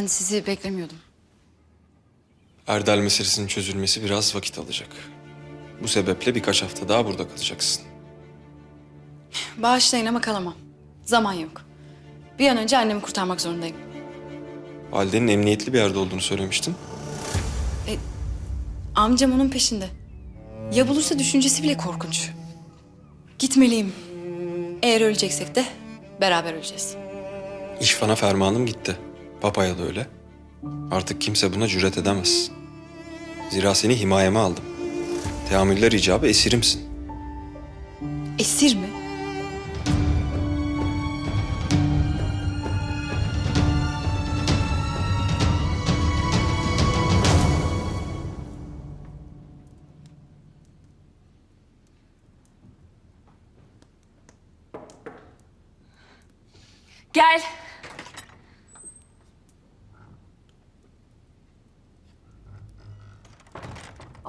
ben sizi beklemiyordum. Erdal meselesinin çözülmesi biraz vakit alacak. Bu sebeple birkaç hafta daha burada kalacaksın. Bağışlayın ama kalamam. Zaman yok. Bir an önce annemi kurtarmak zorundayım. Validenin emniyetli bir yerde olduğunu söylemiştin. Amcam onun peşinde. Ya bulursa düşüncesi bile korkunç. Gitmeliyim. Eğer öleceksek de beraber öleceğiz. İşvana fermanım gitti. Papaya da öyle. Artık kimse buna cüret edemez. Zira seni himayeme aldım. Teamüller icabı esirimsin. Esir mi?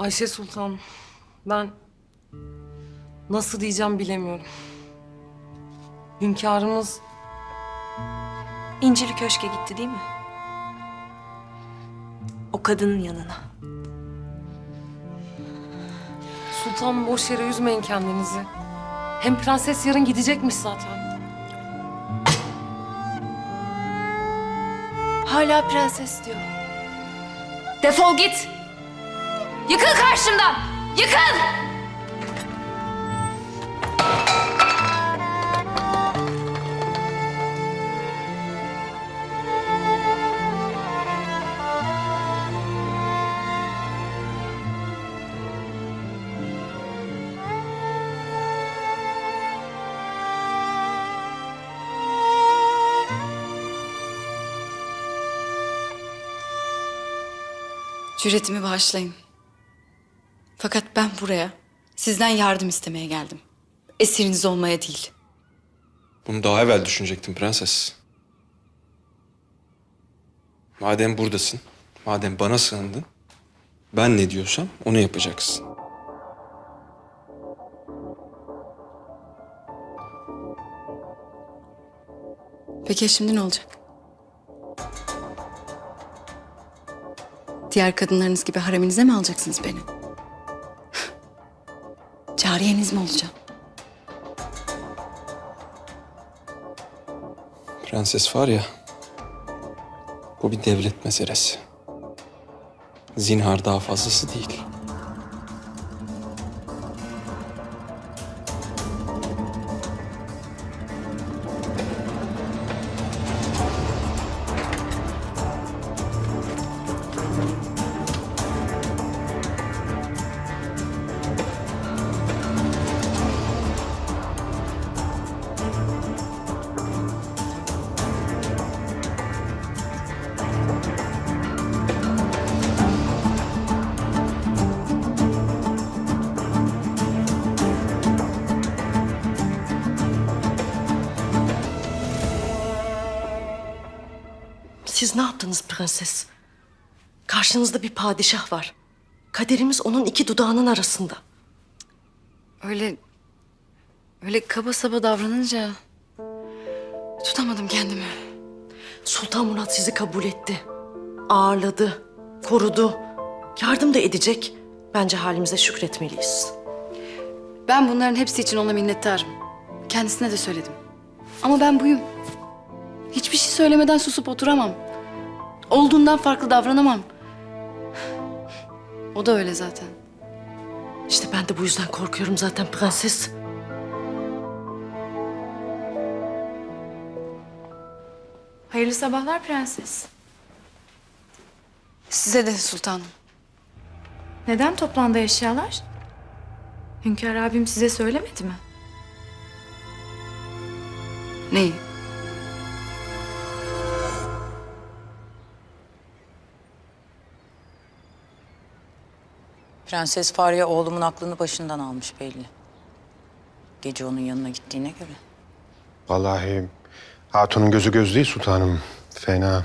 Ayşe Sultan, ben nasıl diyeceğim bilemiyorum. Hünkârımız İncili Köşk'e gitti değil mi? O kadının yanına. Sultan boş yere üzmeyin kendinizi. Hem prenses yarın gidecekmiş zaten. Hala prenses diyor. Defol git. Yıkıl karşımdan. Yıkıl. Cüretimi bağışlayın. Fakat ben buraya sizden yardım istemeye geldim. Esiriniz olmaya değil. Bunu daha evvel düşünecektim prenses. Madem buradasın, madem bana sığındın, ben ne diyorsam onu yapacaksın. Peki ya şimdi ne olacak? Diğer kadınlarınız gibi hareminize mi alacaksınız beni? Cariyeniz mi olacağım? Prenses var ya, bu bir devlet meselesi. Zinhar daha fazlası değil. Siz ne yaptınız prenses? Karşınızda bir padişah var. Kaderimiz onun iki dudağının arasında. Öyle... Öyle kaba saba davranınca... Tutamadım kendimi. Sultan Murat sizi kabul etti. Ağırladı, korudu. Yardım da edecek. Bence halimize şükretmeliyiz. Ben bunların hepsi için ona minnettarım. Kendisine de söyledim. Ama ben buyum. Hiçbir şey söylemeden susup oturamam. Olduğundan farklı davranamam. O da öyle zaten. İşte ben de bu yüzden korkuyorum zaten prenses. Hayırlı sabahlar prenses. Size de sultanım. Neden toplandı eşyalar? Hünkâr abim size söylemedi mi? Neyi? Prenses Fahriye oğlumun aklını başından almış belli. Gece onun yanına gittiğine göre. Vallahi hatunun gözü göz değil sultanım. Fena.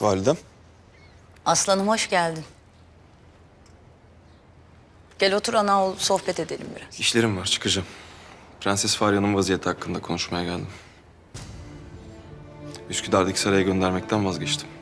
Validem, Aslanım hoş geldin. Gel otur ana oğul sohbet edelim biraz. İşlerim var çıkacağım. Prenses Farya'nın vaziyeti hakkında konuşmaya geldim. Üsküdar'daki saraya göndermekten vazgeçtim.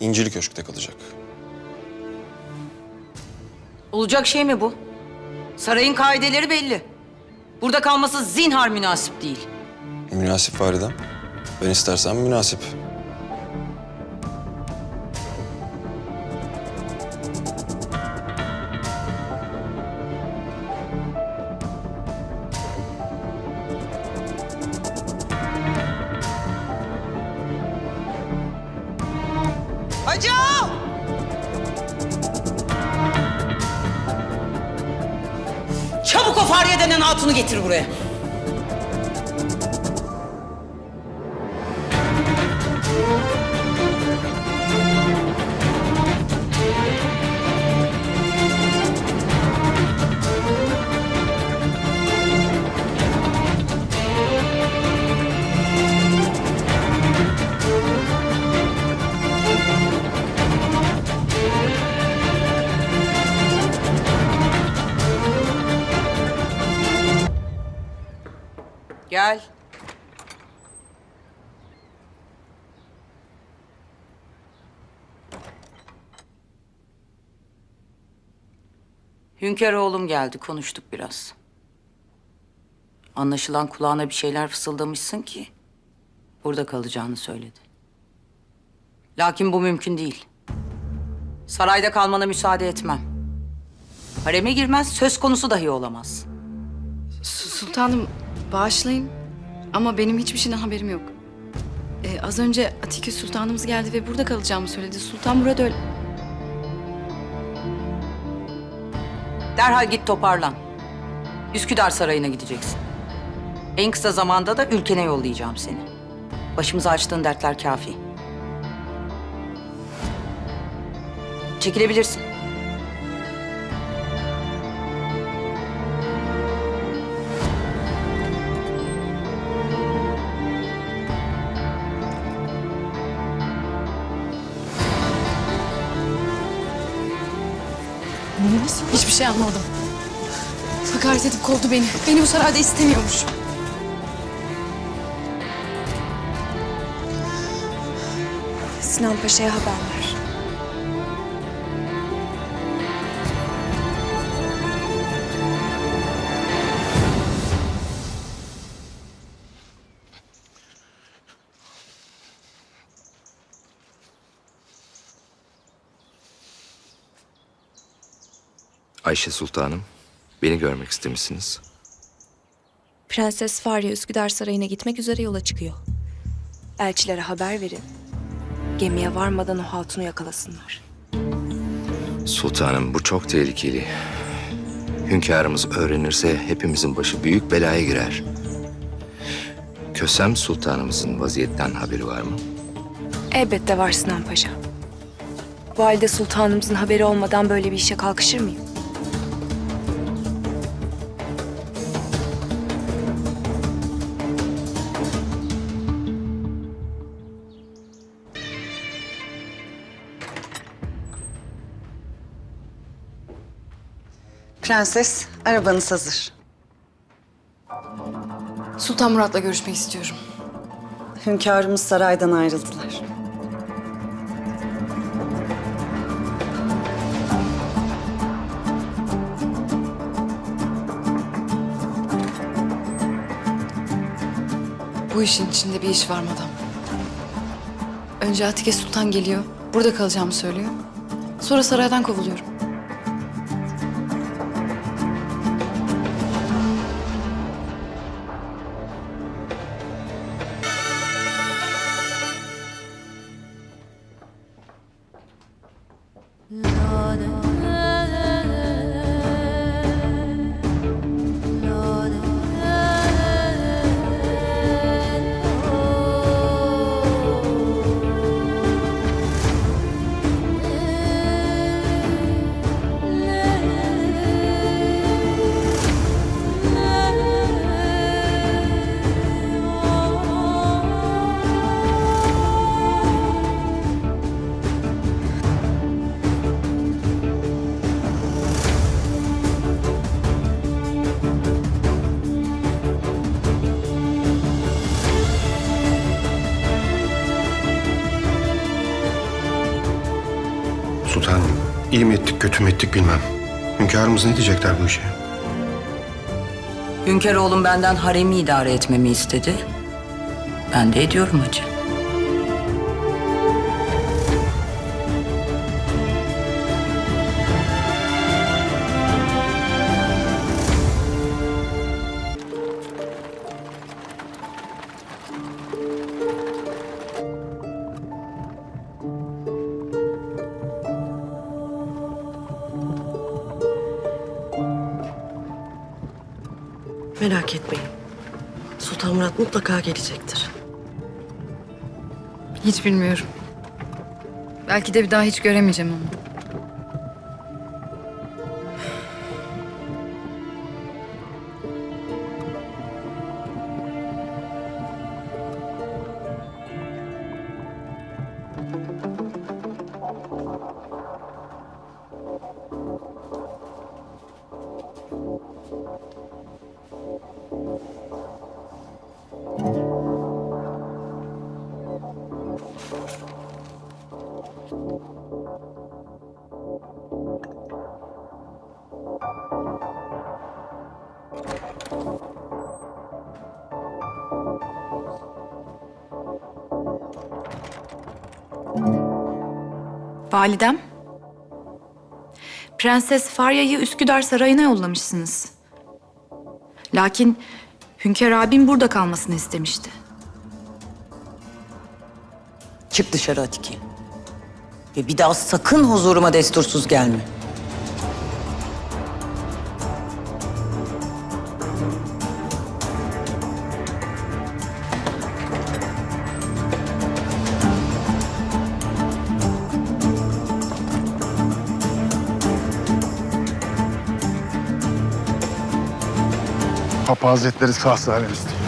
İncili Köşk'te kalacak. Olacak şey mi bu? Sarayın kaideleri belli. Burada kalması zinhar münasip değil. Münasip validem. Ben istersem münasip. Hacı! Çabuk o Fahriye denen hatunu getir buraya. Gel. Hünkar oğlum geldi, konuştuk biraz. Anlaşılan kulağına bir şeyler fısıldamışsın ki burada kalacağını söyledi. Lakin bu mümkün değil. Sarayda kalmana müsaade etmem. Hareme girmez, söz konusu dahi olamaz. Su- Sultanım bağışlayın ama benim hiçbir şeyden haberim yok. Ee, az önce Atike Sultanımız geldi ve burada kalacağımı söyledi. Sultan Murad öyle... Derhal git toparlan. Üsküdar Sarayı'na gideceksin. En kısa zamanda da ülkene yollayacağım seni. Başımıza açtığın dertler kafi. Çekilebilirsin. Hiçbir şey anlamadım. Hakaret edip kovdu beni. Beni bu sarayda istemiyormuş. Sinan Paşa'ya haber ver. Ayşe Sultanım, beni görmek istemişsiniz. Prenses Fahriye Üsküdar Sarayı'na gitmek üzere yola çıkıyor. Elçilere haber verin. Gemiye varmadan o hatunu yakalasınlar. Sultanım bu çok tehlikeli. Hünkârımız öğrenirse hepimizin başı büyük belaya girer. Kösem Sultanımızın vaziyetten haberi var mı? Elbette var Sinan Paşa. Valide Sultanımızın haberi olmadan böyle bir işe kalkışır mıyım? Prenses, arabanız hazır. Sultan Murat'la görüşmek istiyorum. Hünkârımız saraydan ayrıldılar. Bu işin içinde bir iş var madam. Önce Atike Sultan geliyor. Burada kalacağımı söylüyor. Sonra saraydan kovuluyorum. İyi mi ettik, kötü mü ettik bilmem. Hünkârımız ne diyecekler bu işe? Hünkâroğlum benden haremi idare etmemi istedi. Ben de ediyorum hacı. Merak etmeyin. Sultan Murat mutlaka gelecektir. Hiç bilmiyorum. Belki de bir daha hiç göremeyeceğim onu. Validem. Prenses Farya'yı Üsküdar Sarayı'na yollamışsınız. Lakin Hünkar abim burada kalmasını istemişti. Çık dışarı Atike. Ve bir daha sakın huzuruma destursuz gelme. Papa Hazretleri sağ salim istiyor.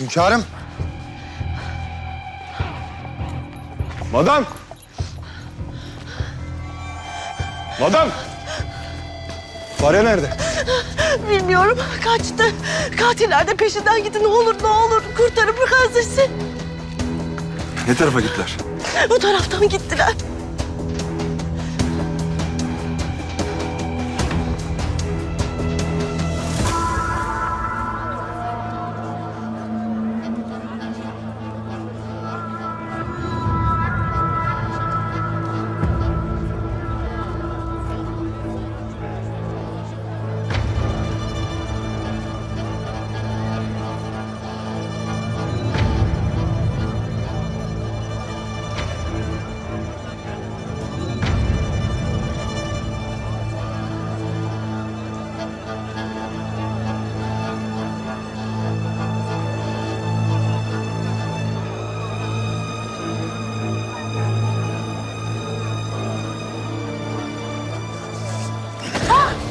Hünkârım. Madam. Madam. Fare nerede? Bilmiyorum. Kaçtı. Katiller de peşinden gidin. Ne olur ne olur. Kurtarın prensesi. Ne tarafa gittiler? Bu taraftan gittiler.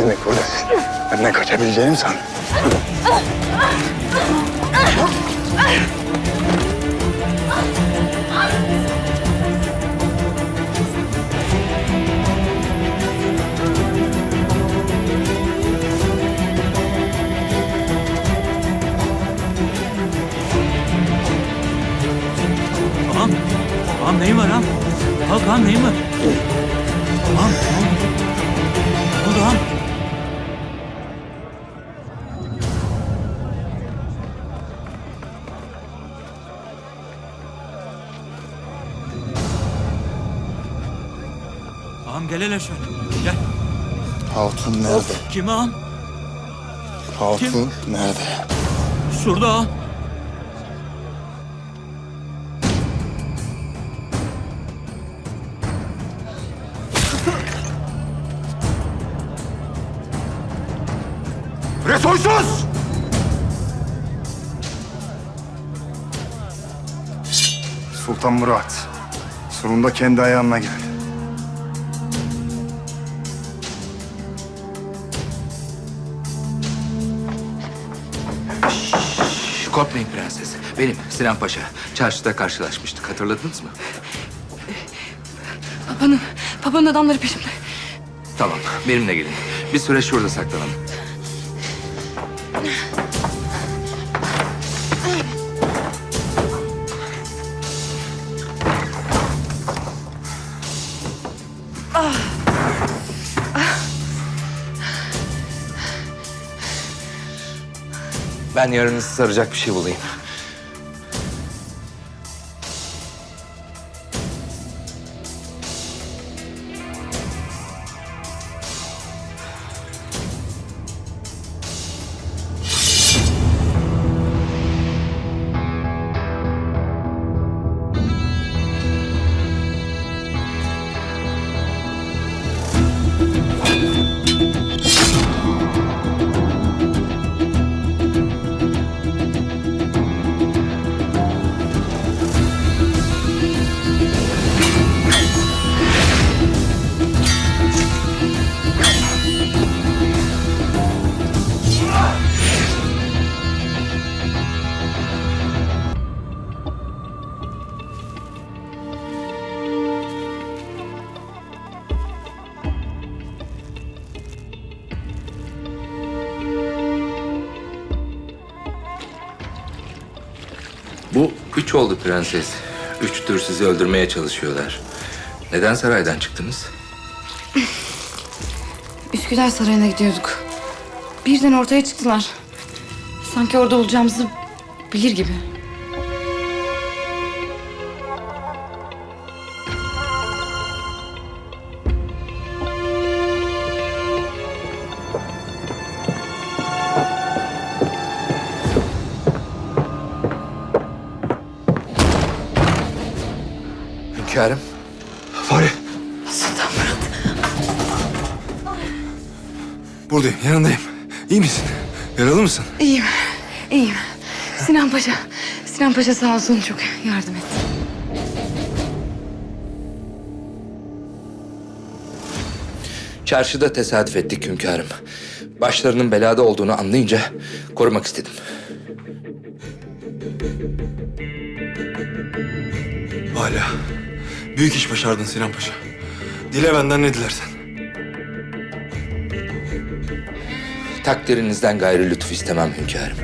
Demek buradasın. Benden kaçabileceğini san. Ağam, ağam neyin var ağam? Kalk ağam neyin var? Ağam, ne Ağam gel hele şöyle, gel. Hatun nerede? Kim ağam? Hatun nerede? Şurada ağam. Resoysuz! Sultan Murat. Sonunda kendi ayağına geldi. Korkmayın prenses. Benim Sinan Paşa. Çarşıda karşılaşmıştık. Hatırladınız mı? Babanın, babanın adamları peşimde. Tamam. Benimle gelin. Bir süre şurada saklanalım. Ben yarınızı saracak bir şey bulayım. Oldu prenses. Üçtür sizi öldürmeye çalışıyorlar. Neden saraydan çıktınız? Üsküdar Sarayı'na gidiyorduk. Birden ortaya çıktılar. Sanki orada olacağımızı bilir gibi. Hünkârım. Fare. Sultan Murat. Buradayım, yanındayım. İyi misin? Yaralı mısın? İyiyim, iyiyim. Sinan Paşa, Sinan Paşa sağ olsun çok yardım etti. Çarşıda tesadüf ettik hünkârım. Başlarının belada olduğunu anlayınca korumak istedim. Hala. Büyük iş başardın Sinan Paşa. Dile benden ne dilersen. Takdirinizden gayrı lütuf istemem hünkârım.